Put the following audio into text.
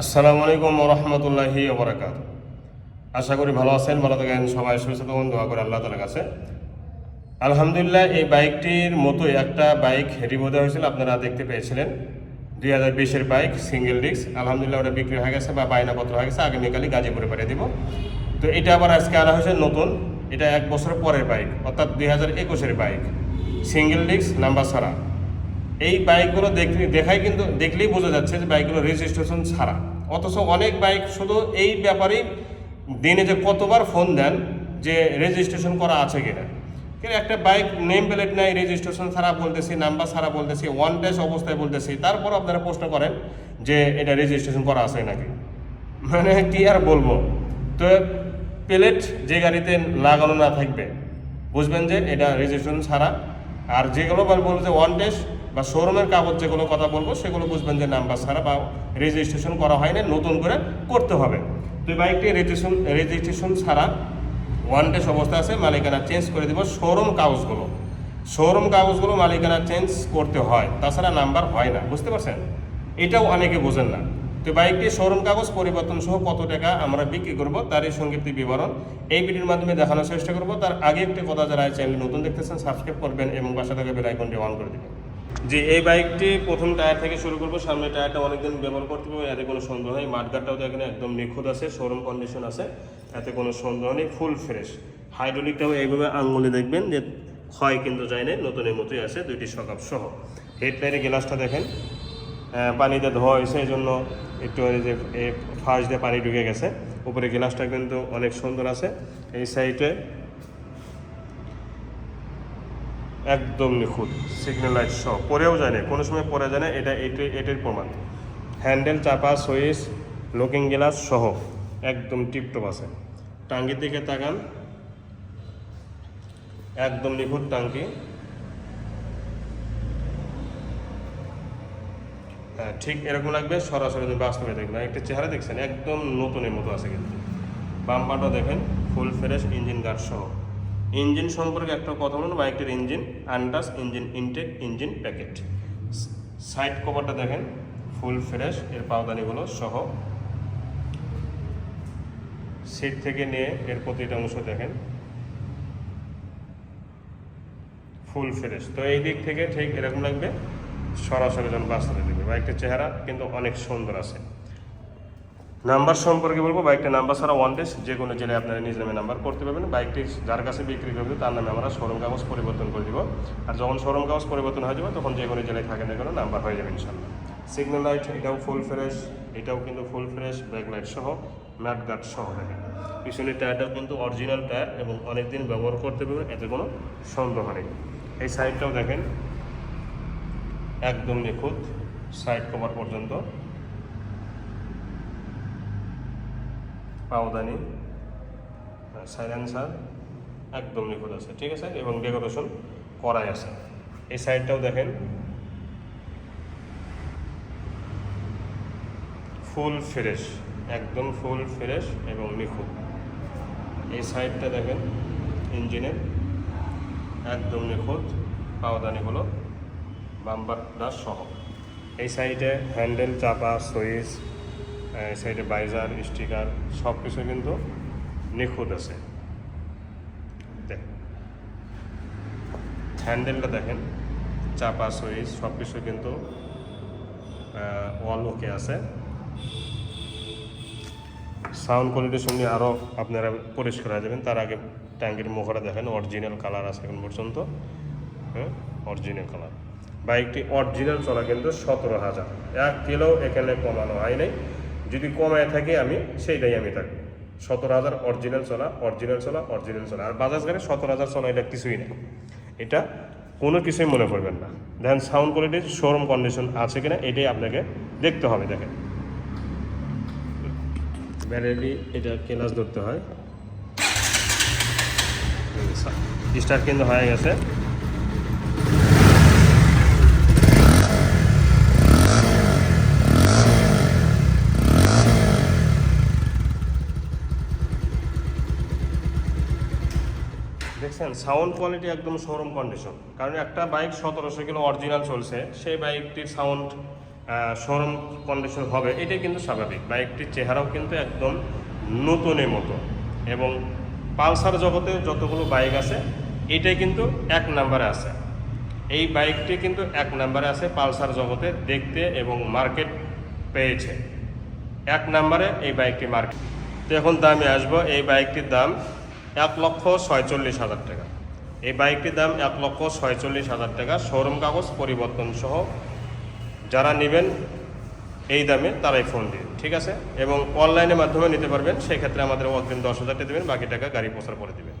আসসালামু আলাইকুম রহমতুল্লাহি ওবরাকাত আশা করি ভালো আছেন, ভালো থাকেন, সবাই থাকুন, দোয়া করে আল্লাহ তালার কাছে। আলহামদুলিল্লাহ, এই বাইকটির মতোই একটা বাইক রিভিউ দেওয়া হয়েছিল, আপনারা দেখতে পেয়েছিলেন। দুই হাজার বিশের বাইক, সিঙ্গেল ডিস্ক, আলহামদুলিল্লাহ ওটা বিক্রি হয়ে গেছে বা বায়নাপত্র হয়ে গেছে, আগামীকালই গাজীপুরে পাঠিয়ে দিব। তো এটা আবার আজকে আনা হয়েছে নতুন, এটা এক বছর পরের বাইক, অর্থাৎ দুই হাজার একুশের বাইক, সিঙ্গেল ডিস্ক, নাম্বার ছাড়া। এই বাইকগুলো দেখলে, দেখাই কিন্তু, দেখলেই বোঝা যাচ্ছে যে বাইকগুলো রেজিস্ট্রেশন ছাড়া। অথচ অনেক বাইক শুধু এই ব্যাপারেই দিনে যে কতবার ফোন দেন যে রেজিস্ট্রেশন করা আছে কিনা। কিন্তু একটা বাইক নেম প্লেট নাই রেজিস্ট্রেশন ছাড়া বলতেছি নাম্বার ছাড়া বলতেছি ওয়ান ডেস অবস্থায় বলতেছি, তারপর আপনারা প্রশ্ন করেন যে এটা রেজিস্ট্রেশন করা আছে নাকি। মানে কি আর বলব? তো প্লেট যে গাড়িতে লাগানো না থাকবে, বুঝবেন যে এটা রেজিস্ট্রেশন ছাড়া। আর যেগুলো বল- বলব যে ওয়ান টেস্ট বা শোরুমের কাগজ যেগুলো কথা বলব, সেগুলো বুঝবেন যে নাম্বার ছাড়া বা রেজিস্ট্রেশন করা হয় না নতুন করে করতে হবে। তো এই বাইকটি রেজিস্ট্রেশন রেজিস্ট্রেশন ছাড়া ওয়ান টেস্ট অবস্থা আছে, মালিকানা চেঞ্জ করে দেবো শোরুম কাগজগুলো। শোরুম কাগজগুলো মালিকানা চেঞ্জ করতে হয়, তাছাড়া নাম্বার হয় না, বুঝতে পারছেন? এটাও অনেকে বোঝেন না। তো বাইকটি শোরুম কাগজ পরিবর্তন সহ কত টাকা আমরা বিক্রি করব, তারই সংক্ষিপ্ত বিবরণ এই ভিডিওর মাধ্যমে দেখানোর চেষ্টা করব। তার আগে একটি কথা যারা এই চ্যানেল নতুন দেখতেছেন সাবস্ক্রাইব করবেন এবং পাশে থাকা বেল আইকনটি অন করে দেবেন। জি, এই বাইকটি প্রথম টায়ার থেকে শুরু করব। সামনে টায়ারটা অনেকদিন ব্যবহার করতে পারব এতে কোনো সন্দেহ নেই। মাঠগাটটাও তো এখানে একদম নিখুঁত আছে শোরুম কন্ডিশন আছে, এতে কোনো সন্দেহ নেই ফুল ফ্রেশ হাইড্রোলিকটাও এইভাবে আঙ্গুলে দেখবেন যে ক্ষয় কিন্তু যায় না নতুনের মতোই আছে, দুইটি সকাপ সহ। হেডলাইটের গ্লাসটা দেখেন পানিতে ধোয়া হয়েছে এই জন্য একটু যে ফার্স্ট দিয়ে পানি ঢুকে গেছে। উপরে গ্লাসটা কিন্তু অনেক সুন্দর আছে, এই সাইডে একদম নিখুঁত সিগন্যাল লাইট সহ। পরেও যায় না কোনো সময় পরে যায় না এটা এটি, এটির প্রমাণ। হ্যান্ডেল চাপা সুইচ লুকিং গ্লাস সহ, একদম টিপটপ আছে। টাঙ্গির দিকে তাকান। একদম নিখুঁত টাঙ্কি হ্যাঁ ঠিক এরকম লাগবে, সরাসরি বাস্তবে দেখবেন একটা চেহারা দেখছেন, একদম নতুনের মতো আছে কিন্তু। বাম্পারটা দেখেন ফুল ফ্রেশ ইঞ্জিন গার্ড সহ। ইঞ্জিন সম্পর্কে একটা কথা বলুন, বাইকটির engine untouched engine intact engine packet side কভারটা দেখেন ফুল ফ্রেশ এর পাওদানিগুলো সহ। সিট থেকে নিয়ে এর প্রতিটা অংশ দেখেন। ফুল ফ্রেশ তো এই দিক থেকে ঠিক এরকম লাগবে, সরাসরি যখন বাস্তবে দেখবে। বাইকটির চেহারা কিন্তু অনেক সুন্দর আছে। নাম্বার সম্পর্কে বলব বাইকটির নাম্বার ছাড়া ওয়ান ডেস যে কোনো জেলায় আপনারা নিজ নামে নাম্বার করতে পারবেন। বাইকটি যার কাছে বিক্রি করবে, তার নামে আমরা শোরুম কাগজ পরিবর্তন করে দিব। আর যখন শোরুম কাগজ পরিবর্তন হয়ে যাবে, তখন যে কোনো জেলায় থাকে না কোনো, নাম্বার হয়ে যাবে ইনশাল্লাহ সিগন্যাল লাইট এটাও ফুল ফ্রেশ এটাও কিন্তু ফুল ফ্রেশ ব্যাক লাইট সহ ম্যাট গার্ড সহ দেখেন পিছনের টায়ারটাও কিন্তু অরিজিনাল টায়ার এবং অনেক দিন ব্যবহার করতে পারবেন, এতে কোনো সন্দেহ নেই। এই সাইডটাও দেখেন, একদম নিখুঁত সাইড কভার পর্যন্ত। পাওদানি সাইলেন্সার একদম নিখুঁত আছে, ঠিক আছে? এবং ডেকোরেশন করাই আছে। এই সাইডটাও দেখেন। ফুল ফ্রেশ, একদম ফুল ফ্রেশ এবং নিখুঁত। এই সাইডটা দেখেন ইঞ্জিনের একদম নিখুঁত পাওদানিগুলো বাম্পার দাস সহ। এই সাইডে হ্যান্ডেল চাপা সুইচ সাইডে বাইজার, স্টিকার সব কিছু কিন্তু নিখুঁত আছে। হ্যান্ডেলটা দেখেন, চাপা সুইচ সব কিছু কিন্তু ওয়াল ওকে আছে। সাউন্ড কোয়ালিটির সঙ্গে আরও আপনারা পরিষ্কার হয়ে যাবেন। তার আগে ট্যাঙ্কির মুখটা দেখেন অরিজিনাল কালার আছে এখন পর্যন্ত। হ্যাঁ অরিজিনাল কালার বাইকটি অরিজিনাল চলা কিন্তু সতেরো হাজার। এক কিলো এখানে কমানো হয় নাই। যদি কমায় থাকে আমি, সেইটাই আমি থাকি সতেরো হাজার অরিজিনাল চলা অরিজিনাল চলা অরিজিনাল চলা আর বাজাজ গাড়ি সতেরো হাজার চলা এটা কিছুই না। এটা কোনো কিছুই মনে করবেন না। দেখেন সাউন্ড কোয়ালিটি শোরুম কন্ডিশন আছে কিনা, এটাই আপনাকে দেখতে হবে, দেখেন। ব্যাটারি এটা কেলাস ধরতে হয়। স্টার্ট কিন্তু হয়ে গেছে। দেখছেন সাউন্ড কোয়ালিটি একদম শোরুম কন্ডিশন কারণ একটা বাইক সতেরোশো কিলো অরিজিনাল চলছে, সেই বাইকটির সাউন্ড শোরুম কন্ডিশন হবে, এটাই কিন্তু স্বাভাবিক। বাইকটির চেহারাও কিন্তু একদম নতুনের মতো। এবং পালসার জগতে যতগুলো বাইক আছে, এটাই কিন্তু এক নাম্বারে আছে। এই বাইকটি কিন্তু এক নাম্বারে আছে পালসার জগতে দেখতে এবং মার্কেট পেয়েছে। এক নাম্বারে এই বাইকটি মার্কেট তো এখন দামে আসব। এই বাইকটির দাম এক লক্ষ ছয়চল্লিশ হাজার টাকা। এই বাইকটির দাম এক লক্ষ ছয়চল্লিশ হাজার টাকা। শোরুম কাগজ, পরিবর্তন সহ যারা নেবেন এই দামে তারাই ফোন দিন ঠিক আছে? এবং অনলাইনের মাধ্যমে নিতে পারবেন। সেক্ষেত্রে আমাদের অগ্রিম দশ হাজার টাকা দেবেন, বাকি টাকা গাড়ি প্রচার করে দেবেন।